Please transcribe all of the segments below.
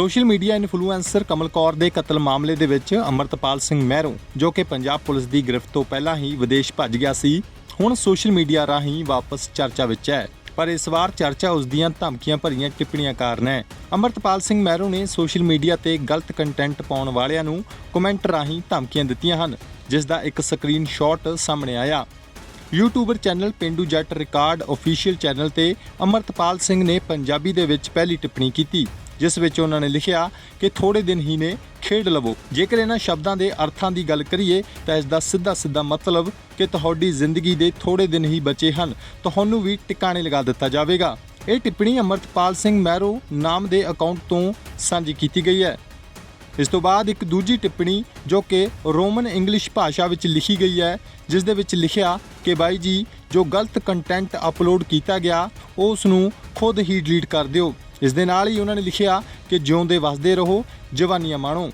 Social media influencer Kamal Kaur ਦੇ ਕਤਲ ਮਾਮਲੇ ਦੇ ਵਿੱਚ ਅਮਰਤਪਾਲ ਸਿੰਘ ਮਹਿਰੋਂ, ਜੋ ਕਿ ਪੰਜਾਬ ਪੁਲਿਸ ਦੀ ਗ੍ਰਿਫਤ ਤੋਂ ਪਹਿਲਾਂ ਹੀ ਵਿਦੇਸ਼ ਭੱਜ ਗਿਆ ਸੀ, ਹੁਣ ਸੋਸ਼ਲ ਮੀਡੀਆ ਰਾਹੀਂ ਵਾਪਸ ਚਰਚਾ ਵਿੱਚ ਹੈ। ਪਰ ਇਸ ਵਾਰ ਚਰਚਾ ਉਸ ਦੀਆਂ ਧਮਕੀਆਂ ਭਰੀਆਂ ਟਿੱਪਣੀਆਂ ਕਾਰਨ ਹੈ। ਅਮਰਤਪਾਲ ਸਿੰਘ ਮਹਿਰੋਂ ਨੇ ਸੋਸ਼ਲ ਮੀਡੀਆ ਤੇ ਗਲਤ ਕੰਟੈਂਟ ਪਾਉਣ ਵਾਲਿਆਂ ਨੂੰ ਕਮੈਂਟ ਰਾਹੀਂ ਧਮਕੀਆਂ ਦਿੱਤੀਆਂ ਹਨ, ਜਿਸ ਦਾ ਇੱਕ ਸਕਰੀਨਸ਼ਾਟ ਸਾਹਮਣੇ ਆਇਆ। ਯੂਟਿਊਬਰ ਚੈਨਲ ਪਿੰਡੂ ਜੱਟ ਰਿਕਾਰਡ ਅਫੀਸ਼ੀਅਲ ਚੈਨਲ ਤੇ ਅਮਰਤਪਾਲ ਸਿੰਘ ਨੇ ਪੰਜਾਬੀ ਦੇ ਵਿੱਚ ਪਹਿਲੀ ਟਿੱਪਣੀ ਕੀਤੀ। ਜਿਸ ਵਿੱਚ ਉਹਨਾਂ ਨੇ ਲਿਖਿਆ ਕਿ ਥੋੜੇ ਦਿਨ ਹੀ ਨੇ, ਖੇਡ ਲਵੋ। ਜੇਕਰ ਇਹਨਾਂ ਸ਼ਬਦਾਂ ਦੇ ਅਰਥਾਂ ਦੀ ਗੱਲ ਕਰੀਏ, ਤਾਂ ਇਸ ਦਾ ਸਿੱਧਾ ਸਿੱਧਾ ਮਤਲਬ ਕਿ ਤੁਹਾਡੀ ਜ਼ਿੰਦਗੀ ਦੇ ਥੋੜੇ ਦਿਨ ਹੀ ਬਚੇ ਹਨ। ਤੁਹਾਨੂੰ ਵੀ ਟਿਕਾਣੇ ਲਗਾ ਦਿੱਤਾ ਜਾਵੇਗਾ। ਇਹ ਟਿੱਪਣੀ ਅਮਰਤਪਾਲ ਸਿੰਘ ਮਹਿਰੋ ਨਾਮ ਦੇ ਅਕਾਊਂਟ ਤੋਂ ਸਾਂਝੀ ਕੀਤੀ ਗਈ ਹੈ। ਇਸ ਤੋਂ ਬਾਅਦ ਇੱਕ ਦੂਜੀ ਟਿੱਪਣੀ ਜੋ ਕਿ ਰੋਮਨ ਇੰਗਲਿਸ਼ ਭਾਸ਼ਾ ਵਿੱਚ ਲਿਖੀ ਗਈ ਹੈ, ਜਿਸ ਦੇ ਵਿੱਚ ਲਿਖਿਆ ਕਿ ਬਾਈ ਜੀ, ਜੋ ਗਲਤ ਕੰਟੈਂਟ ਅਪਲੋਡ ਕੀਤਾ ਗਿਆ ਉਹ ਉਸ ਨੂੰ ਖੁਦ ਹੀ ਡਿਲੀਟ ਕਰ ਦਿਓ। ਇਸ ਦੇ ਨਾਲ ਹੀ ਉਹਨਾਂ ਨੇ ਲਿਖਿਆ ਕਿ ਜਿਉਂਦੇ ਵਸਦੇ ਰਹੋ, ਜਵਾਨੀਆਂ ਮਾਣੋ।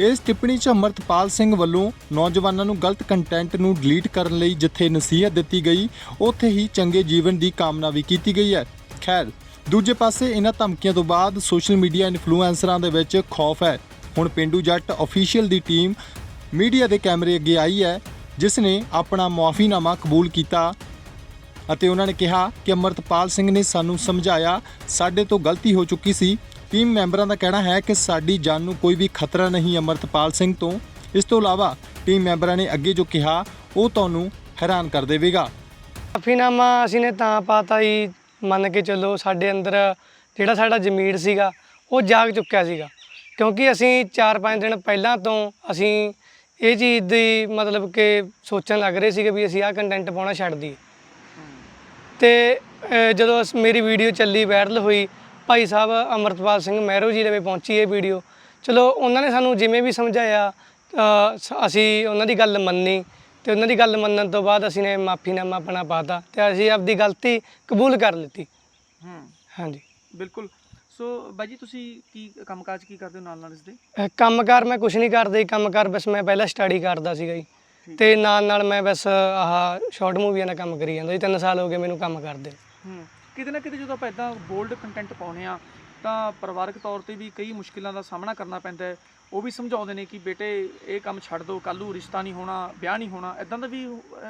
ਇਸ ਟਿੱਪਣੀ 'ਚ ਅਮਰਤਪਾਲ ਸਿੰਘ ਵੱਲੋਂ ਨੌਜਵਾਨਾਂ ਨੂੰ ਗਲਤ ਕੰਟੈਂਟ ਨੂੰ ਡਿਲੀਟ ਕਰਨ ਲਈ ਜਿੱਥੇ ਨਸੀਹਤ ਦਿੱਤੀ ਗਈ, ਉੱਥੇ ਹੀ ਚੰਗੇ ਜੀਵਨ ਦੀ ਕਾਮਨਾ ਵੀ ਕੀਤੀ ਗਈ ਹੈ। ਖੈਰ, ਦੂਜੇ ਪਾਸੇ ਇਹਨਾਂ ਧਮਕੀਆਂ ਤੋਂ ਬਾਅਦ ਸੋਸ਼ਲ ਮੀਡੀਆ ਇਨਫਲੂਐਂਸਰਾਂ ਦੇ ਵਿੱਚ ਖੌਫ ਹੈ। ਹੁਣ ਪਿੰਡੂ ਜੱਟ ਅਫੀਸ਼ੀਅਲ ਦੀ ਟੀਮ ਮੀਡੀਆ ਦੇ ਕੈਮਰੇ ਅੱਗੇ ਆਈ ਹੈ, ਜਿਸ ਨੇ ਆਪਣਾ ਮੁਆਫੀਨਾਮਾ ਕਬੂਲ ਕੀਤਾ। ਅਤੇ ਉਹਨਾਂ ਨੇ ਕਿਹਾ ਕਿ ਅਮਰਤਪਾਲ ਸਿੰਘ ਨੇ ਸਾਨੂੰ ਸਮਝਾਇਆ, ਸਾਡੇ ਤੋਂ ਗਲਤੀ ਹੋ ਚੁੱਕੀ ਸੀ। ਟੀਮ ਮੈਂਬਰਾਂ ਦਾ ਕਹਿਣਾ ਹੈ ਕਿ ਸਾਡੀ ਜਾਨ ਨੂੰ ਕੋਈ ਵੀ ਖਤਰਾ ਨਹੀਂ ਅਮਰਤਪਾਲ ਸਿੰਘ ਤੋਂ। ਇਸ ਤੋਂ ਇਲਾਵਾ ਟੀਮ ਮੈਂਬਰਾਂ ਨੇ ਅੱਗੇ ਜੋ ਕਿਹਾ, ਉਹ ਤੁਹਾਨੂੰ ਹੈਰਾਨ ਕਰ ਦੇਵੇਗਾ। ਕਾਫੀਨਾਮਾ ਅਸੀਂ ਨੇ ਤਾਂ ਪਾਤਾ ਜੀ, ਮੰਨ ਕੇ ਚੱਲੋ ਸਾਡੇ ਅੰਦਰ ਜਿਹੜਾ ਸਾਡਾ ਜ਼ਮੀਰ ਸੀਗਾ, ਉਹ ਜਾਗ ਚੁੱਕਿਆ ਸੀਗਾ। ਕਿਉਂਕਿ ਅਸੀਂ 4-5 ਦਿਨ ਪਹਿਲਾਂ ਤੋਂ ਅਸੀਂ ਇਹ ਚੀਜ਼ ਦੀ ਮਤਲਬ ਕਿ ਸੋਚਣ ਲੱਗ ਰਹੇ ਸੀਗੇ ਵੀ ਅਸੀਂ ਆਹ ਕੰਟੈਂਟ ਪਾਉਣਾ ਛੱਡ ਦਈਏ। ਤੇ ਅਹ, ਜਦੋਂ ਅਸ- ਮੇਰੀ ਵੀਡੀਓ ਚੱਲੀ ਵਾਇਰਲ ਹੋਈ ਭਾਈ ਸਾਹਿਬ ਅਮਰਤਪਾਲ ਸਿੰਘ ਮਹਿਰੋ ਜੀ ਲਵੇ ਪਹੁੰਚੀ ਇਹ ਵੀਡੀਓ। ਚਲੋ ਉਹਨਾਂ ਨੇ ਸਾਨੂੰ ਜਿਵੇਂ ਵੀ ਸਮਝਾਇਆ ਅਹ, ਸ- ਅਸੀਂ ਉਹਨਾਂ ਦੀ ਗੱਲ ਮੰਨੀ ਤੇ ਉਹਨਾਂ ਦੀ ਗੱਲ ਮੰਨਣ ਤੋਂ ਬਾਅਦ ਅਸੀਂ ਨੇ ਮਾਫੀਨਾਮਾ ਆਪਣਾ ਪਾਤਾ ਤੇ ਅਸੀਂ ਆਪਦੀ ਗਲਤੀ ਕਬੂਲ ਕਰ ਲਿੱਤੀ। ਹੂੰ। ਹਾਂਜੀ। ਬਿਲਕੁਲ। ਸੋ ਬਾਈ ਜੀ ਤੁਸੀਂ ਕੀ ਕੰਮਕਾਜ ਕੀ ਕਰਦੇ ਹੋ ਨਾਲ ਨਾਲ ਇਸ ਦੇ? ਅਹ, ਕੰਮਕਾਰ ਮੈਂ ਕੁਝ ਨਹੀਂ ਕਰਦਾ ਜੀ ਕੰਮਕਾਰ ਬਸ ਮੈਂ ਪਹਿਲਾਂ ਸਟੱਡੀ ਕਰਦਾ ਸੀਗਾ ਜੀ। ਤੇ ਨਾਲ ਨਾਲ ਮੈਂ ਬਸ ਆਹ ਸ਼ਾਰਟ ਮੂਵੀਆਂ ਦਾ ਕੰਮ ਕਰੀ ਜਾਂਦਾ ਜੀ 3 ਸਾਲ ਹੋ ਗਏ ਮੈਨੂੰ ਕੰਮ ਕਰਦੇ ਹੂੰ ਕਿਤੇ ਨਾ ਕਿਤੇ ਜਦੋਂ ਆਪਾਂ ਇਦਾਂ ਬੋਲਡ ਕੰਟੈਂਟ ਪਾਉਨੇ ਆ ਤਾਂ ਪਰਿਵਾਰਕ ਤੌਰ ਤੇ ਵੀ ਕਈ ਮੁਸ਼ਕਿਲਾਂ ਦਾ ਸਾਹਮਣਾ ਕਰਨਾ ਪੈਂਦਾ ਹੈ। ਉਹ ਵੀ ਸਮਝਾਉਂਦੇ ਨੇ ਕਿ ਬੇਟੇ ਇਹ ਕੰਮ ਛੱਡ ਦਿਓ ਕੱਲ੍ਹ ਨੂੰ ਰਿਸ਼ਤਾ ਨਹੀਂ ਹੋਣਾ ਵਿਆਹ ਨਹੀਂ ਹੋਣਾ ਇਦਾਂ ਦਾ ਵੀ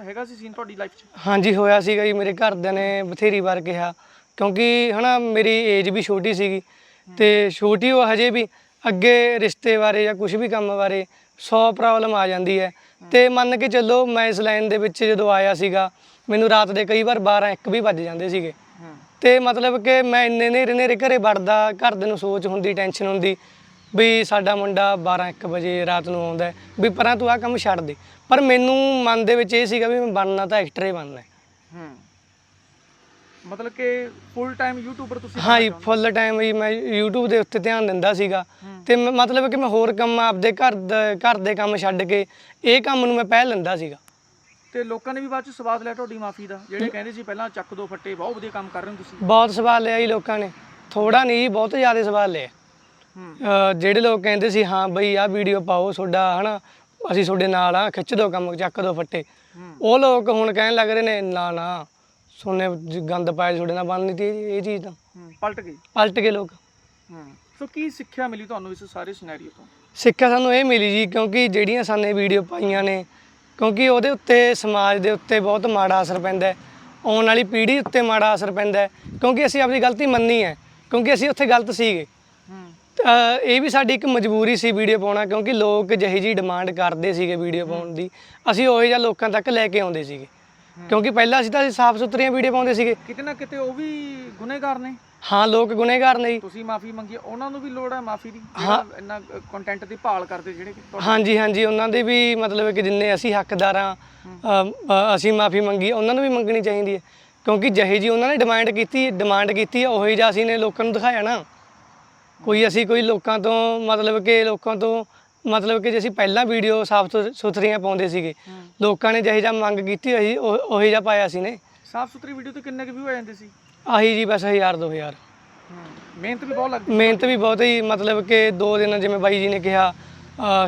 ਹੈਗਾ ਸੀ ਸੀਨ ਤੁਹਾਡੀ ਲਾਈਫ 'ਚ? ਹਾਂਜੀ ਹੋਇਆ ਸੀਗਾ ਜੀ ਮੇਰੇ ਘਰਦਿਆਂ ਨੇ ਬਥੇਰੀ ਵਾਰ ਕਿਹਾ ਕਿਉਂਕਿ ਹਨਾ ਮੇਰੀ ਏਜ ਵੀ ਛੋਟੀ ਸੀਗੀ ਤੇ ਛੋਟੀ ਉਹ ਹਜੇ ਵੀ ਅੱਗੇ ਰਿਸ਼ਤੇ ਬਾਰੇ ਜਾਂ ਕੁਝ ਵੀ ਕੰਮ ਬਾਰੇ 100 ਪ੍ਰੋਬਲਮ ਆ ਜਾਂਦੀ ਹੈ। ਤੇ ਮੰਨ ਕੇ ਚੱਲੋ ਮੈਂ ਇਸ ਲਾਈਨ ਦੇ ਵਿੱਚ ਜਦੋਂ ਆਇਆ ਸੀਗਾ ਮੈਨੂੰ ਰਾਤ ਦੇ ਕਈ ਵਾਰ 12 1 ਵੀ ਵੱਜ ਜਾਂਦੇ ਸੀਗੇ। ਤੇ ਮਤਲਬ ਕਿ ਮੈਂ ਇੰਨੇ ਨੇਰੇ ਨੇਰੇ ਘਰੇ ਵੜਦਾ ਘਰਦੇ ਨੂੰ ਸੋਚ ਹੁੰਦੀ ਟੈਨਸ਼ਨ ਹੁੰਦੀ ਵੀ ਸਾਡਾ ਮੁੰਡਾ 12 1 ਵਜੇ ਰਾਤ ਨੂੰ ਆਉਂਦਾ ਵੀ ਪਰਾਂ ਤੂੰ ਆਹ ਕੰਮ ਛੱਡ ਦੇ। ਪਰ ਮੈਨੂੰ ਮਨ ਦੇ ਵਿੱਚ ਇਹ ਸੀਗਾ ਵੀ ਮੈਂ ਬਣਨਾ ਤਾਂ ਐਕਟਰ ਹੀ ਬਣਨਾ ਹੈ। ਮਤਲਬ ਕਿ ਫੁੱਲ ਟਾਈਮ ਯੂਟਿਊਬਰ ਤੁਸੀਂ ਹਾਂ? ਜੀ ਫੁੱਲ ਟਾਈਮ ਹੀ ਮੈਂ YouTube ਦੇ ਉੱਤੇ ਧਿਆਨ ਦਿੰਦਾ ਸੀਗਾ। ਤੇ ਮੈਂ- ਮਤਲਬ ਕਿ ਮੈਂ ਹੋਰ ਕੰਮ ਆਪਦੇ ਘਰ ਦਾ- ਘਰ ਦੇ ਕੰਮ ਛੱਡ ਕੇ ਇਹ ਕੰਮ ਨੂੰ ਮੈਂ ਪਹਿਲ ਲੈਂਦਾ ਸੀਗਾ? ਤੇ ਲੋਕਾਂ ਨੇ ਵੀ ਬਾਅਦ ਚ ਸਵਾਦ ਲਿਆ ਤੁਹਾਡੀ ਮਾਫੀ ਦਾ ਜਿਹੜੇ ਕਹਿੰਦੇ ਸੀ ਪਹਿਲਾਂ ਚੱਕ ਦੋ ਫੱਟੇ ਬਹੁਤ ਵਧੀਆ ਕੰਮ ਕਰ ਰਹੇ ਹੋ ਤੁਸੀਂ। ਬਹੁਤ ਸਵਾਲ ਲਿਆ ਜੀ ਲੋਕਾਂ ਨੇ। ਥੋੜਾ ਨਹੀਂ ਜੀ ਬਹੁਤ ਜ਼ਿਆਦਾ ਸਵਾਲ ਲਿਆ। ਹੂੰ। ਅਹ ਜਿਹੜੇ ਲੋਕ ਕਹਿੰਦੇ ਸੀ ਹਾਂ ਬਈ ਆਹ ਵੀਡੀਓ ਪਾਓ ਤੁਹਾਡਾ ਹਨਾ ਅਸੀਂ ਤੁਹਾਡੇ ਨਾਲ ਆ ਖਿੱਚ ਦੋ ਕੰਮ ਚੱਕ ਦੋ ਫੱਟੇ। ਹੂੰ। ਉਹ ਲੋਕ ਹੁਣ ਕਹਿਣ ਲੱਗ ਰਹੇ ਨੇ ਨਾ ਨਾ ਸੋਨੇ ਗੰਦ ਪਾਇਆ ਤੁਹਾਡੇ ਨਾਲ ਬਣਨੀ ਤੀ ਇਹ ਚੀਜ਼ ਤਾਂ। ਹੂੰ ਪਲਟ ਗਈ? ਪਲਟ ਗਏ ਲੋਕ। ਹੂੰ ਸੋ ਕੀ ਸਿੱਖਿਆ ਮਿਲੀ ਤੁਹਾਨੂੰ ਇਸ ਸਾਰੇ ਸਿਨੈਰੀਓ ਤੋਂ? ਸਿੱਖਿਆ ਸਾਨੂੰ ਇਹ ਮਿਲੀ ਜੀ ਕਿਉਂਕਿ ਜਿਹੜੀਆਂ ਸਾਨੇ ਵੀਡੀਓ ਪਾਈਆਂ ਨੇ ਕਿਉਂਕਿ ਉਹਦੇ ਉੱਤੇ ਸਮਾਜ ਦੇ ਉੱਤੇ ਬਹੁਤ ਮਾੜਾ ਅਸਰ ਪੈਂਦਾ ਹੈ। ਆਉਣ ਵਾਲੀ ਪੀੜ੍ਹੀ ਉੱਤੇ ਮਾੜਾ ਅਸਰ ਪੈਂਦਾ ਹੈ ਕਿਉਂਕਿ ਅਸੀਂ ਆਪਣੀ ਗਲਤੀ ਮੰਨੀ ਹੈ ਕਿਉਂਕਿ ਅਸੀਂ ਉੱਥੇ ਗਲਤ ਸੀਗੇ। ਹੂੰ। ਇਹ ਵੀ ਸਾਡੀ ਇੱਕ ਮਜਬੂਰੀ ਸੀ ਵੀਡੀਓ ਪਾਉਣਾ ਕਿਉਂਕਿ ਲੋਕ ਜਿਹੀ ਜੀ ਡਿਮਾਂਡ ਕਰਦੇ ਸੀਗੇ ਵੀਡੀਓ ਪਾਉਣ ਦੀ ਅਸੀਂ ਉਹੋ ਜਿਹਾ ਲੋਕਾਂ ਤੱਕ ਲੈ ਕੇ ਆਉਂਦੇ ਸੀਗੇ। ਕਿਉਂਕਿ ਪਹਿਲਾਂ ਅਸੀਂ ਤਾਂ ਸਾਫ਼ ਸੁਥਰੀਆਂ ਵੀਡੀਓ ਪਾਉਂਦੇ ਸੀਗੇ। ਕਿਤੇ ਨਾ ਕਿਤੇ ਉਹ ਵੀ ਗੁਨੇਗਾਰ ਨੇ। ਹਾਂ ਲੋਕ ਗੁਨੇਗਾਰ ਨੇ ਜੀ। ਤੁਸੀਂ ਮਾਫੀ ਮੰਗੀ ਹੈ, ਉਹਨਾਂ ਨੂੰ ਵੀ ਲੋੜ ਹੈ ਮਾਫੀ ਦੀ ਜਿਹੜਾ ਇੰਨਾ ਕੰਟੈਂਟ ਦੀ ਭਾਲ ਕਰਦੇ ਜਿਹੜੇ ਕਿ ਤੁਹਾਡੇ- ਹਾਂਜੀ ਹਾਂਜੀ ਉਹਨਾਂ ਦੇ ਵੀ ਮਤਲਬ ਕਿ ਜਿੰਨੇ ਅਸੀਂ ਹੱਕਦਾਰ ਆ ਅਸੀਂ ਮਾਫੀ ਮੰਗੀ ਉਹਨਾਂ ਨੂੰ ਵੀ ਮੰਗਣੀ ਚਾਹੀਦੀ ਹੈ। ਕਿਉਂਕਿ ਜਿਹੇ ਜੀ ਉਹਨਾਂ ਨੇ ਡਿਮਾਂਡ ਕੀਤੀ ਡਿਮਾਂਡ ਕੀਤੀ ਹੈ ਉਹੀ ਜਿਹਾ ਅਸੀਂ ਨੇ ਲੋਕਾਂ ਨੂੰ ਦਿਖਾਇਆ ਨਾ। ਕੋਈ ਅਸੀਂ ਕੋਈ ਲੋਕਾਂ ਤੋਂ ਮਤਲਬ ਕਿ ਲੋਕਾਂ ਤੋਂ ਮਤਲਬ ਕਿ ਜੇ ਅਸੀਂ ਪਹਿਲਾਂ ਵੀਡੀਓ ਸਾਫ਼ ਸੁਥਰੀਆਂ ਪਾਉਂਦੇ ਸੀਗੇ। ਲੋਕਾਂ ਨੇ ਜਿਹੇ ਜਿਹਾ ਮੰਗ ਕੀਤੀ ਅਸੀਂ ਉਹ- ਉਹੀ ਜਿਹਾ ਪਾਇਆ ਸੀ ਨੇ। ਸਾਫ਼ ਸੁਥਰੀ ਵੀਡੀਓ ਤੇ ਕਿੰਨੇ ਕੁ ਵਿਊ ਆ ਜਾਂਦੇ ਸੀ? ਆਹੀ ਜੀ ਬਸ 1000 2000 ਹੂੰ ਮਿਹਨਤ ਵੀ ਬਹੁਤ ਲੱਗਦੀ। ਮਿਹਨਤ ਵੀ ਬਹੁਤ ਹੀ ਮਤਲਬ ਕਿ ਦੋ ਦਿਨ ਜਿਵੇਂ ਬਾਈ ਜੀ ਨੇ ਕਿਹਾ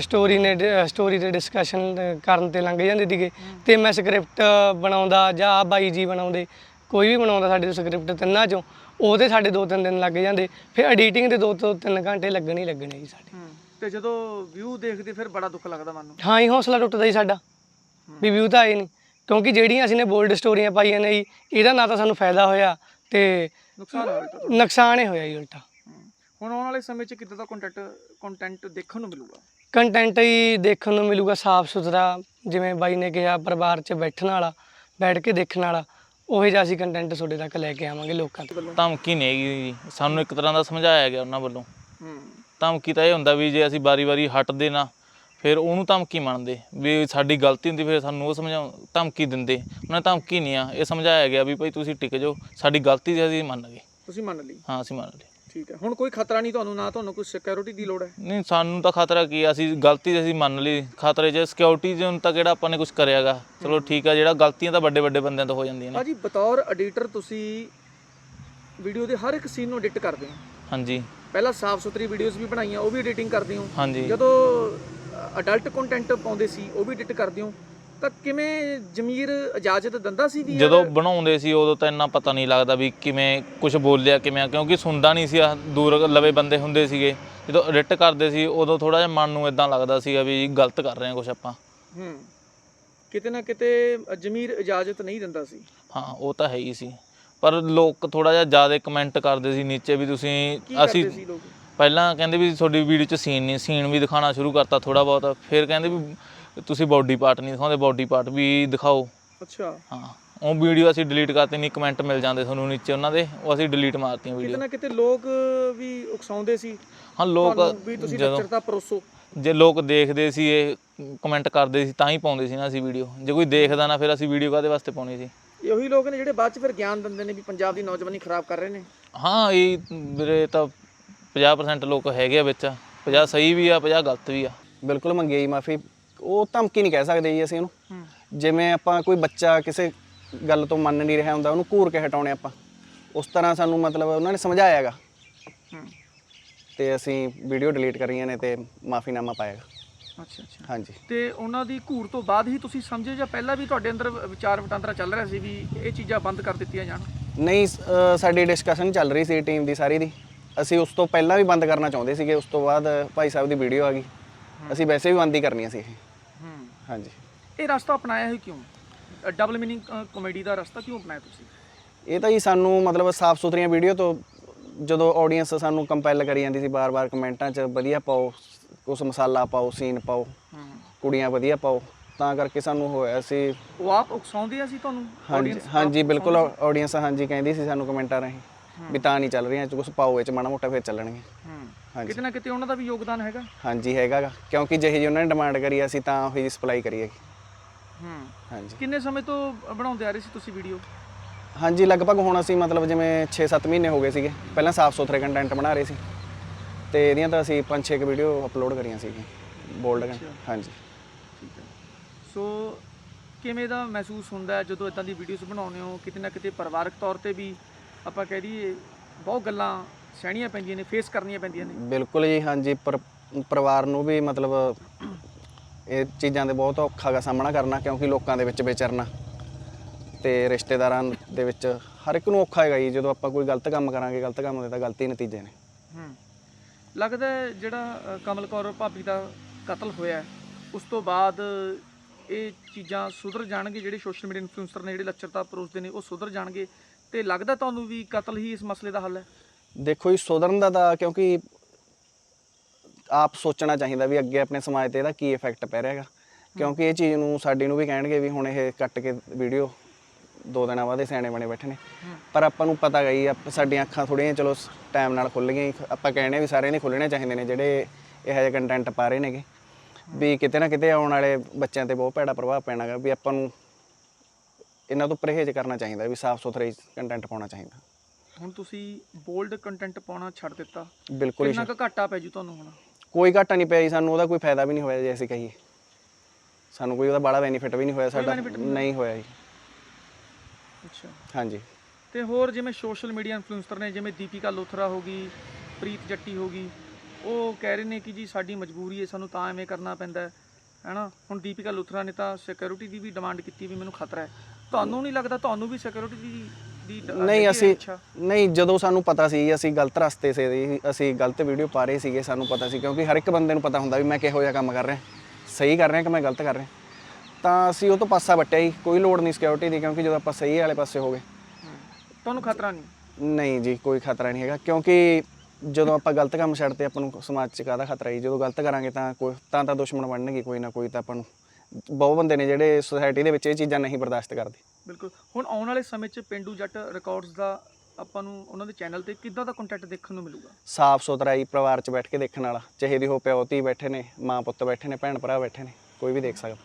ਸਟੋਰੀ ਨੇ ਸਟੋਰੀ ਤੇ ਡਿਸਕਸ਼ਨ ਕਰਨ ਤੇ ਲੰਘ ਜਾਂਦੇ ਸੀਗੇ ਤੇ ਮੈਂ ਸਕ੍ਰਿਪਟ ਬਣਾਉਂਦਾ ਜਾਂ ਬਾਈ ਜੀ ਬਣਾਉਂਦੇ ਕੋਈ ਵੀ ਬਣਾਉਂਦਾ ਸਾਡੇ ਤੋਂ ਸਕ੍ਰਿਪਟ ਤਿੰਨਾਂ ਚੋਂ ਉਹਦੇ ਸਾਡੇ ਦੋ ਤਿੰਨ ਦਿਨ ਲੱਗ ਜਾਂਦੇ ਫਿਰ ਐਡੀਟਿੰਗ ਦੇ ਦੋ ਤੋਂ ਤਿੰਨ ਘੰਟੇ ਲੱਗਣੇ ਹੀ ਲੱਗਣੇ ਜੀ ਸਾਡੇ। ਤੇ ਜਦੋਂ ਵਿਊ ਦੇਖਦੇ ਫਿਰ ਬੜਾ ਦੁੱਖ ਲੱਗਦਾ ਮਨ। ਨੂੰ ਹਾਂ ਹੀ ਹੌਸਲਾ ਟੁੱਟਦਾ ਜੀ ਸਾਡਾ। ਵੀ ਵਿਊ ਤਾਂ ਆਏ ਨਹੀਂ ਕਿਉਂਕਿ ਜਿਹੜੀਆਂ ਅਸੀਂ ਨੇ ਬੋਲਡ ਸਟੋਰੀਆਂ ਪਾਈਆਂ ਨੇ ਜੀ ਇਹਦਾ ਨਾ ਤਾਂ ਸਾਨੂੰ ਫਾਇਦਾ ਹੋਇਆ ਤੇ ਨੁਕਸਾਨ ਹੋਇਆ ਨੁਕਸਾਨ ਹੀ ਹੋਇਆ ਜੀ ਉਲਟਾ। ਹੂੰ। ਹੁਣ ਆਉਣ ਵਾਲੇ ਸਮੇਂ 'ਚ ਕਿੱਦਾਂ ਦਾ ਕੰਟੈਂਟ ਕੰਟੈਂਟ ਦੇਖਣ ਨੂੰ ਮਿਲੂਗਾ? ਕੰਟੈਂਟ ਹੀ ਦੇਖਣ ਨੂੰ ਮਿਲੂਗਾ ਸਾਫ਼ ਸੁਥਰਾ ਜਿਵੇਂ ਬਾਈ ਨੇ ਕਿਹਾ ਪਰਿਵਾਰ 'ਚ ਬੈਠਣ ਵਾਲਾ ਬੈਠ ਕੇ ਦੇਖਣ ਵਾਲਾ ਉਹੇ ਜਿਹਾ ਅਸੀਂ ਕੰਟੈਂਟ ਤੁਹਾਡੇ ਤੱਕ ਲੈ ਕੇ ਆਵਾਂਗੇ ਲੋਕਾਂ ਤੱਕ। ਧਮਕੀ ਨਹੀਂ ਹੈਗੀ ਜੀ। ਸਾਨੂੰ ਇੱਕ ਤਰ੍ਹਾਂ ਦਾ ਸਮਝਾਇਆ ਗਿਆ ਉਹਨਾਂ ਵੱਲੋਂ। ਹੂੰ। ਧਮਕੀ ਤਾਂ ਇਹ ਹੁੰਦਾ ਵੀ ਜੇ ਅਸੀਂ ਵਾਰੀ-ਵਾਰੀ ਹਟਦੇ ਨਾ ਫਿਰ ਉਹਨੂੰ ਧਮਕੀ ਮੰਨਦੇ। ਵੀ ਸਾਡੀ ਗਲਤੀ ਹੁੰਦੀ ਫਿਰ ਸਾਨੂੰ ਉਹ ਸਮਝਾ ਧਮਕੀ ਦਿੰਦੇ। ਉਹਨਾਂ ਨੇ ਧਮਕੀ ਨਹੀਂ ਆ ਇਹ ਸਮਝਾਇਆ ਗਿਆ ਵੀ ਭਾਈ ਤੁਸੀਂ ਟਿਕ ਜਾਓ ਸਾਡੀ ਗਲਤੀ ਸੀ ਅਸੀਂ ਮੰਨ ਗਏ। ਤੁਸੀਂ ਮੰਨ ਲਈ? ਹਾਂ ਅਸੀਂ ਮੰਨ ਲਈ ਠੀਕ ਹੈ ਹੁਣ ਕੋਈ ਖਤਰਾ ਨਹੀਂ ਤੁਹਾਨੂੰ ਨਾ ਤੁਹਾਨੂੰ ਕੋਈ ਸਿਕਿਉਰਿਟੀ ਦੀ ਲੋੜ ਹੈ? ਨਹੀਂ ਸਾਨੂੰ ਤਾਂ ਖਤਰਾ ਕੀ ਆ, ਅਸੀਂ ਗਲਤੀ ਅਸੀਂ ਮੰਨ ਲਈ। ਖਤਰੇ 'ਚ ਸਿਕਿਉਰਿਟੀ ਹੁਣ ਤਾਂ ਕਿਹੜਾ ਆਪਾਂ ਨੇ ਕੁਝ ਕਰਿਆਗਾ। ਚਲੋ ਠੀਕ ਆ ਜਿਹੜਾ ਗਲਤੀਆਂ ਤਾਂ ਵੱਡੇ ਵੱਡੇ ਬੰਦਿਆਂ ਤੋਂ ਹੋ ਜਾਂਦੀਆਂ ਨੇ। ਭਾਜੀ ਬਤੌਰ ਐਡੀਟਰ ਤੁਸੀਂ ਵੀਡੀਓ ਦੇ ਹਰ ਇੱਕ ਸੀਨ ਨੂੰ ਐਡਿਟ ਕਰਦੇ ਹੋ। ਹਾਂਜੀ। ਪਹਿਲਾਂ ਸਾਫ਼ ਸੁਥਰੀ ਵੀਡੀਓਜ਼ ਵੀ ਬਣਾਈਆਂ ਉਹ ਵੀ ਐਡੀਟਿੰਗ ਕਰਦੇ ਹੋ। ਹਾਂਜੀ। ਜਦੋਂ ਅਡਲਟ ਕੰਟੈਂਟ ਪਾਉਂਦੇ ਸੀ ਉਹ ਵੀ ਐਡਿਟ ਕਰਦੇ ਹੋ। ਤਾਂ ਕਿਵੇਂ ਜ਼ਮੀਰ ਇਜਾਜ਼ਤ ਦਿੰਦਾ ਸੀ ਵੀ ਜਦੋਂ ਬਣਾਉਂਦੇ ਸੀ ਉਦੋਂ ਤਾਂ ਇੰਨਾ ਪਤਾ ਨਹੀਂ ਲੱਗਦਾ ਵੀ ਕਿਵੇਂ ਕੁਝ ਬੋਲਿਆ ਕਿਵੇਂ ਕਿਉਂਕਿ ਸੁਣਦਾ ਨਹੀਂ ਸੀ ਦੂਰ ਲਵੇ ਬੰਦੇ ਹੁੰਦੇ ਸੀਗੇ। ਜਦੋਂ ਐਡਿਟ ਕਰਦੇ ਸੀ ਉਦੋਂ ਥੋੜਾ ਜਿਹਾ ਮਨ ਨੂੰ ਇਦਾਂ ਲੱਗਦਾ ਸੀਗਾ ਵੀ ਗਲਤ ਕਰ ਰਹੇ ਹਾਂ ਕੁਝ ਆਪਾਂ। ਹੂੰ। ਕਿਤੇ ਨਾ ਕਿਤੇ ਜ਼ਮੀਰ ਇਜਾਜ਼ਤ ਨਹੀਂ ਦਿੰਦਾ ਸੀ। ਹਾਂ ਉਹ ਤਾਂ ਹੈ ਹੀ ਸੀ। ਪਰ ਲੋਕ ਥੋੜਾ ਜਿਹਾ ਜ਼ਿਆਦਾ ਕਮੈਂਟ ਕਰਦੇ ਸੀ ਨੀਚੇ ਵੀ ਤੁਸੀਂ ਕੀ ਅਸੀਂ ਕਰਦੇ ਸੀ ਲੋਕ? ਪਹਿਲਾਂ ਕਹਿੰਦੇ ਵੀ ਤੁਹਾਡੀ ਵੀਡੀਓ 'ਚ ਸੀਨ ਨਹੀਂ ਸੀਨ ਵੀ ਦਿਖਾਉਣਾ ਸ਼ੁਰੂ ਕਰਤਾ ਥੋੜਾ ਬਹੁਤ। ਫਿਰ ਕਹਿੰਦੇ ਵੀ ਤੁਸੀਂ ਬਾਡੀ ਪਾਰਟ ਨਹੀਂ ਦਿਖਾਉਂਦੇ ਬਾਡੀ ਪਾਰਟ ਵੀ ਦਿਖਾਓ। ਅੱਛਾ। ਹਾਂ ਉਹ ਵੀਡੀਓ ਅਸੀਂ ਡਿਲੀਟ ਕਰਤੀ ਨਹੀਂ ਕਮੈਂਟ ਮਿਲ ਜਾਂਦੇ ਤੁਹਾਨੂੰ ਨੀਚੇ ਉਹਨਾਂ ਦੇ ਉਹ ਅਸੀਂ ਡਿਲੀਟ ਮਾਰਤੀਆਂ ਕਿਤੇ ਵੀਡੀਓ ਨਾ ਕਿਤੇ ਲੋਕ ਵੀ ਉਕਸਾਉਂਦੇ ਸੀ। ਹਾਂ ਲੋਕ ਤੁਹਾਨੂੰ ਵੀ ਤੁਸੀਂ ਜਦੋਂ ਨੱਚਰਤਾ ਪਰੋਸੋ ਜੇ ਲੋਕ ਦੇਖਦੇ ਸੀ ਇਹ ਕਮੈਂਟ ਕਰਦੇ ਸੀ ਤਾਂ ਹੀ ਪਾਉਂਦੇ ਸੀ ਨਾ ਅਸੀਂ ਵੀਡੀਓ ਜੇ ਕੋਈ ਦੇਖਦਾ ਨਾ ਫਿਰ ਅਸੀਂ ਵੀਡੀਓ ਕਾਦੇ ਵਾਸਤੇ ਪਾਉਣੀ ਸੀ? ਇਹ ਉਹੀ ਲੋਕ ਨੇ ਜਿਹੜੇ ਬਾਅਦ ਚ ਫਿਰ ਗਿਆਨ ਦਿੰਦੇ ਨੇ ਵੀ ਪੰਜਾਬ ਦੀ ਨੌਜਵਾਨੀ ਖਰਾਬ ਕਰ ਰਹੇ ਨੇ। ਹਾਂ ਇਹ ਵੀਰੇ ਤਾਂ 50% ਲੋਕ ਹੈਗੇ ਆ ਵਿੱਚ। 50 ਸਹੀ ਵੀ ਆ 50 ਗਲਤ ਵੀ ਆ। ਬਿਲਕੁਲ ਮੰਗੀ ਜੀ ਮਾਫੀ। ਉਹ ਧਮਕੀ ਨਹੀਂ ਕਹਿ ਸਕਦੇ ਜੀ ਅਸੀਂ ਉਹਨੂੰ। ਜਿਵੇਂ ਆਪਾਂ ਕੋਈ ਬੱਚਾ ਕਿਸੇ ਗੱਲ ਤੋਂ ਮੰਨ ਨਹੀਂ ਰਿਹਾ ਹੁੰਦਾ ਉਹਨੂੰ ਘੂਰ ਕੇ ਹਟਾਉਣੇ ਆਪਾਂ। ਉਸ ਤਰ੍ਹਾਂ ਸਾਨੂੰ ਮਤਲਬ ਉਹਨਾਂ ਨੇ ਸਮਝਾਇਆ ਹੈਗਾ। ਹੂੰ। ਤੇ ਅਸੀਂ ਵੀਡੀਓ ਡਿਲੀਟ ਕਰੀਆਂ ਨੇ ਤੇ ਮਾਫੀਨਾਮਾ ਪਾਇਆਗਾ ਅੱਛਾ ਅੱਛਾ। ਹਾਂਜੀ। ਤੇ ਉਹਨਾਂ ਦੀ ਘੂਰ ਤੋਂ ਬਾਅਦ ਹੀ ਤੁਸੀਂ ਸਮਝੇ ਜਾਂ ਪਹਿਲਾਂ ਵੀ ਤੁਹਾਡੇ ਅੰਦਰ ਵਿਚਾਰ ਵਟਾਂਦਰਾ ਚੱਲ ਰਿਹਾ ਸੀ ਵੀ ਇਹ ਚੀਜ਼ਾਂ ਬੰਦ ਕਰ ਦਿੱਤੀਆਂ ਜਾਣ? ਨਹੀਂ ਅ, ਸਾਡੀ ਡਿਸਕਸ਼ਨ ਚੱਲ ਰਹੀ ਸੀ ਟੀਮ ਦੀ ਸਾਰੀ ਦੀ। ਅਸੀਂ ਉਸ ਤੋਂ ਪਹਿਲਾਂ ਵੀ ਬੰਦ ਕਰਨਾ ਚਾਹੁੰਦੇ ਸੀਗੇ ਉਸ ਤੋਂ ਬਾਅਦ ਭਾਈ ਸਾਹਿਬ ਦੀ ਵੀਡੀਓ ਆ ਗਈ। ਅਸੀਂ ਵੈਸੇ ਵੀ ਬੰਦ ਹੀ ਕਰਨੀਆਂ ਸੀ ਇਹ। ਹੂੰ। ਹਾਂਜੀ। ਇਹ ਰਸਤਾ ਅਪਣਾਇਆ ਹੈ ਕਿਉਂ? ਡਬਲ ਮੀਨਿੰਗ ਕਾਮੇਡੀ ਦਾ ਰਸਤਾ ਕਿਉਂ ਅਪਣਾਇਆ ਤੁਸੀਂ? ਇਹ ਤਾਂ ਜੀ ਸਾਨੂੰ ਮਤਲਬ ਸਾਫ਼ ਸੁਥਰੀਆਂ ਵੀਡੀਓ ਤੋਂ ਜਦੋਂ ਆਡੀਅנס ਸਾਨੂੰ ਕੰਪੈਲ ਕਰੀ ਜਾਂਦੀ ਸੀ ਬਾਰ-ਬਾਰ ਕਮੈਂਟਾਂ 'ਚ ਵਧੀਆ ਪਾਓ ਕੁਛ ਮਸਾਲਾ ਪਾਓ ਸੀਨ ਪਾਓ ਕੁੜੀਆਂ ਵਧੀਆ ਪਾਓ ਤਾਂ ਕਰਕੇ ਸਾਨੂੰ ਹੋਇਆ ਸੀ। ਉਹ ਆਪ ਉਕਸਾਉਂਦੇ ਸੀ ਤੁਹਾਨੂੰ ਹਾਂਜੀ audience? ਆਪ ਹਾਂਜੀ ਬਿਲਕੁਲ ਉਕਸਾਉਂਦੀ ਆਡੀਅנס ਹਾਂਜੀ ਕਹਿੰਦੀ ਸੀ ਸਾਨੂੰ ਕਮੈਂਟਾਂ ਰਾਹੀਂ ਵੀ ਤਾਂ ਨਹੀਂ ਚੱਲ ਰਹੀਆਂ ਕੁਛ ਪਾਓ ਇਹ ਚ ਮਾੜਾ ਮੋਟਾ ਫਿਰ ਚੱਲਣਗੇ। ਸੀ? ਹੂੰ। ਹਾਂਜੀ। ਕਿਤੇ ਨਾ ਕਿਤੇ ਉਹਨਾਂ ਦਾ ਵੀ ਯੋਗਦਾਨ ਹੈਗਾ। ਹਾਂਜੀ ਹੈਗਾ ਗਾ। ਕਿਉਂਕਿ ਜਿਹੇ ਜਿਹੀ ਉਹਨਾਂ ਨੇ ਡਿਮਾਂਡ ਕਰੀ ਅਸੀਂ ਤਾਂ ਉਹੀ ਸਪਲਾਈ ਕਰੀ ਹੈਗੀ। ਹੂੰ। ਹਾਂਜੀ। ਕਿੰਨੇ ਸਮੇਂ ਤੋਂ ਬਣਾਉਂਦੇ ਆ ਰਹੇ ਸੀ ਤੁਸੀਂ ਵੀਡੀਓ ਹਾਂਜੀ ਲਗਭਗ ਹੁਣ ਅਸੀਂ ਮਤਲਬ ਜਿਵੇਂ 6-7 ਮਹੀਨੇ ਹੋ ਗਏ ਸੀਗੇ ਪਹਿਲਾਂ ਸਾਫ਼ ਸੁਥਰੇ ਕੰਟੈਂਟ ਬਣਾ ਰਹੇ ਸੀ। ਤੇ ਇਹਦੀਆਂ ਤਾਂ ਅਸੀਂ 5-6 ਵੀਡੀਓ ਅਪਲੋਡ ਕਰੀਆਂ ਸੀਗੀਆਂ ਬੋਲਡ ਹਾਂਜੀ। ਠੀਕ ਹੈ। ਸੋ ਕਿਵੇਂ ਦਾ ਮਹਿਸੂਸ ਹੁੰਦਾ ਹੈ ਜਦੋਂ ਇਦਾਂ ਦੀ ਵੀਡੀਓਜ਼ ਬਣਾਉਂਦੇ ਹੋ? ਕਿਤੇ ਨਾ ਕਿਤੇ ਪਰਿਵਾਰਕ ਤੌਰ ਤੇ ਵੀ ਆਪਾਂ ਕਹਿ ਦਈਏ ਬਹੁਤ ਗੱਲਾਂ ਸਹਿਣੀਆਂ ਪੈਂਦੀਆਂ ਨੇ ਫੇਸ ਕਰਨੀਆਂ ਪੈਂਦੀਆਂ ਨੇ। ਬਿਲਕੁਲ ਜੀ ਹਾਂਜੀ। ਪਰ ਪਰਿਵਾਰ ਨੂੰ ਵੀ ਮਤਲਬ ਇਹ ਚੀਜ਼ਾਂ ਦੇ ਬਹੁਤ ਔਖਾ ਦਾ ਸਾਹਮਣਾ ਕਰਨਾ ਕਿਉਂਕਿ ਲੋਕਾਂ ਦੇ ਵਿੱਚ ਵਿਚਰਨਾ ਤੇ ਰਿਸ਼ਤੇਦਾਰਾਂ ਦੇ ਵਿੱਚ ਹਰ ਇੱਕ ਨੂੰ ਔਖਾ ਹੈਗਾ ਜੀ। ਜਦੋਂ ਆਪਾਂ ਕੋਈ ਗਲਤ ਕੰਮ ਕਰਾਂਗੇ ਗਲਤ ਕੰਮ ਦੇ ਤਾਂ ਗਲਤੀ ਨਤੀਜੇ ਨੇ। ਹੂੰ। ਲੱਗਦਾ ਜਿਹੜਾ ਕਮਲ ਕੌਰ ਭਾਬੀ ਦਾ ਕਤਲ ਹੋਇਆ ਉਸ ਤੋਂ ਬਾਅਦ ਇਹ ਚੀਜ਼ਾਂ ਸੁਧਰ ਜਾਣਗੇ, ਜਿਹੜੇ ਸੋਸ਼ਲ ਮੀਡੀਆ ਇਨਫਲੂਐਂਸਰ ਨੇ, ਜਿਹੜੇ ਲੱਚਰਤਾ ਪਰੋਸਦੇ ਨੇ, ਉਹ ਸੁਧਰ ਜਾਣਗੇ। ਤੇ ਲੱਗਦਾ ਤੁਹਾਨੂੰ ਵੀ ਕਤਲ ਹੀ ਇਸ ਮਸਲੇ ਦਾ ਹੱਲ ਹੈ? ਦੇਖੋ ਜੀ, ਸੁਧਰਨ ਦਾ ਤਾਂ ਕਿਉਂਕਿ ਆਪ ਸੋਚਣਾ ਚਾਹੀਦਾ ਵੀ ਅੱਗੇ ਆਪਣੇ ਸਮਾਜ ਤੇ ਇਹਦਾ ਕੀ ਇਫੈਕਟ ਪੈ ਰਿਹਾ ਹੈਗਾ। ਕਿਉਂਕਿ ਇਹ ਚੀਜ਼ ਨੂੰ, ਸਾਡੀ ਨੂੰ ਵੀ ਕਹਿਣਗੇ ਵੀ ਹੁਣ ਇਹ ਕੱਟ ਕੇ ਵੀਡੀਓ ਦੋ ਦਿਨਾਂ ਬਾਅਦ ਇਹ ਸਿਆਣੇ ਬਣੇ ਬੈਠੇ ਨੇ। ਪਰ ਆਪਾਂ ਨੂੰ ਪਤਾ ਗਈ ਸਾਡੀਆਂ ਅੱਖਾਂ ਥੋੜੀਆਂ ਚਲੋ ਟਾਈਮ ਨਾਲ ਖੁੱਲ ਗਈਆਂ। ਆਪਾਂ ਕਹਿੰਦੇ ਵੀ ਸਾਰਿਆਂ ਦੇ ਖੁੱਲਣੇ ਚਾਹੀਦੇ ਨੇ ਜਿਹੜੇ ਇਹੋ ਜਿਹੇ ਕੰਟੈਂਟ ਪਾ ਰਹੇ ਨੇਗੇ। ਵੀ ਕਿਤੇ ਨਾ ਕਿਤੇ ਆਉਣ ਵਾਲੇ ਬੱਚਿਆਂ ਤੇ ਬਹੁਤ ਭੈੜਾ ਪ੍ਰਭਾਵ ਪੈਣਾਗਾ ਵੀ ਆਪਾਂ ਨੂੰ ਇਹਨਾਂ ਤੋਂ ਪਰਹੇਜ਼ ਕਰਨਾ ਚਾਹੀਦਾ ਵੀ ਸਾਫ਼ ਸੁਥਰੇ ਕੰਟੈਂਟ ਪਾਉਣਾ ਚਾਹੀਦਾ। ਹੁਣ ਤੁਸੀਂ ਬੋਲਡ ਕੰਟੈਂਟ ਪਾਉਣਾ ਛੱਡ ਦਿੱਤਾ। ਬਿਲਕੁਲ ਹੀ ਕਿੰਨਾ ਕੁ ਘਾਟਾ ਪੈ ਜੂ ਤੁਹਾਨੂੰ ਹੁਣ? ਕੋਈ ਘਾਟਾ ਨਹੀਂ ਪਿਆ ਜੀ ਸਾਨੂੰ ਉਹਦਾ ਕੋਈ ਫਾਇਦਾ ਵੀ ਨਹੀਂ ਹੋਇਆ ਜੇ ਅਸੀਂ ਕਹੀਏ। ਸਾਨੂੰ ਕੋਈ ਉਹਦਾ ਬੜਾ ਬੈਨੀਫਿਟ ਵੀ ਨਹੀਂ ਹੋਇਆ ਸਾਡਾ ਨਹੀਂ ਹੋਇਆ ਜੀ। ਅੱਛਾ। ਹਾਂਜੀ। ਤੇ ਹੋਰ ਜਿਵੇਂ ਸੋਸ਼ਲ ਮੀਡੀਆ ਇਨਫਲੂਐਂਸਰ ਨੇ ਜਿਵੇਂ ਦੀਪਿਕਾ ਲੋਥਰਾ ਹੋ ਗਈ ਪ੍ਰੀਤ ਜੱਟੀ ਹੋ ਗਈ ਉਹ ਕਹਿ ਰਹੇ ਨੇ ਕਿ ਜੀ ਸਾਡੀ ਮਜਬੂਰੀ ਹੈ ਸਾਨੂੰ ਤਾਂ ਐਵੇਂ ਕਰਨਾ ਪੈਂਦਾ ਹੈ ਹੈਨਾ? ਹੁਣ ਦੀਪਿਕਾ ਲੋਥਰਾ ਨੇ ਤਾਂ ਸਿਕਿਉਰਿਟੀ ਦੀ ਵੀ ਡਿਮਾਂਡ ਕੀਤੀ ਵੀ ਮੈਨੂੰ ਖਤਰਾ ਹੈ। ਤੁਹਾਨੂੰ ਨਹੀਂ ਲੱਗਦਾ ਤੁਹਾਨੂੰ ਵੀ ਸਿਕਿਉਰਿਟੀ ਦੀ ਨਹੀਂ ਅਸੀਂ? ਨਹੀਂ ਜਦੋਂ ਸਾਨੂੰ ਪਤਾ ਸੀ ਅਸੀਂ ਗਲਤ ਰਸਤੇ ਸੀ, ਅਸੀਂ ਗਲਤ ਵੀਡੀਓ ਪਾ ਰਹੇ ਸੀਗੇ ਸਾਨੂੰ ਪਤਾ ਸੀ ਕਿਉਂਕਿ ਹਰ ਇੱਕ ਬੰਦੇ ਨੂੰ ਪਤਾ ਹੁੰਦਾ ਵੀ ਮੈਂ ਕਿਹੋ ਜਿਹਾ ਕੰਮ ਕਰ ਰਿਹਾ ਸਹੀ ਕਰ ਰਿਹਾ ਕਿ ਮੈਂ ਗਲਤ ਕਰ ਰਿਹਾ। ਤਾਂ ਅਸੀਂ ਉਹ ਤੋਂ ਪਾਸਾ ਵੱਟਿਆ ਹੀ ਕੋਈ ਲੋੜ ਨਹੀਂ ਸਿਕਿਉਰਿਟੀ ਦੀ ਕਿਉਂਕਿ ਜਦੋਂ ਆਪਾਂ ਸਹੀ ਵਾਲੇ ਪਾਸੇ ਹੋ ਗਏ। ਤੁਹਾਨੂੰ ਖਤਰਾ ਨਹੀਂ? ਨਹੀਂ ਜੀ ਕੋਈ ਖਤਰਾ ਨਹੀਂ ਹੈਗਾ ਕਿਉਂਕਿ ਜਦੋਂ ਆਪਾਂ ਗਲਤ ਕੰਮ ਛੱਡਦੇ ਆਪਾਂ ਨੂੰ ਸਮਾਜ 'ਚ ਕਾਹਦਾ ਖਤਰਾ ਹੈ ਜਦੋਂ ਗਲਤ ਕਰਾਂਗੇ ਤਾਂ ਕੋਈ ਤਾਂ ਤਾਂ ਦੁਸ਼ਮਣ ਬਣਨਗੇ ਕੋਈ ਨਾ ਕੋਈ ਤਾਂ ਆਪਾਂ ਨੂੰ ਬਹੁਤ ਬੰਦੇ ਨੇ ਜਿਹੜੇ ਸੋਸਾਇਟੀ ਦੇ ਵਿੱਚ ਇਹ ਚੀਜ਼ਾਂ ਨਹੀਂ ਬਰਦਾਸ਼ਤ ਕਰਦੇ। ਬਿਲਕੁਲ। ਹੁਣ ਆਉਣ ਵਾਲੇ ਸਮੇਂ 'ਚ ਪਿੰਡੂ ਜੱਟ ਰਿਕਾਰਡਸ ਦਾ ਆਪਾਂ ਨੂੰ ਉਹਨਾਂ ਦੇ ਚੈਨਲ ਤੇ ਕਿੱਦਾਂ ਦਾ ਕੰਟੈਂਟ ਦੇਖਣ ਨੂੰ ਮਿਲੂਗਾ? ਸਾਫ਼ ਸੁਥਰਾ ਹੀ ਪਰਿਵਾਰ 'ਚ ਬੈਠ ਕੇ ਦੇਖਣ ਵਾਲਾ ਚਾਹੇ ਦੀ ਹੋ ਪਿਓ ਧੀ ਬੈਠੇ ਨੇ ਮਾਂ ਪੁੱਤ ਬੈਠੇ ਨੇ ਭੈਣ ਭਰਾ ਬੈਠੇ ਨੇ ਕੋਈ ਵੀ ਦੇਖ ਸਕਦਾ।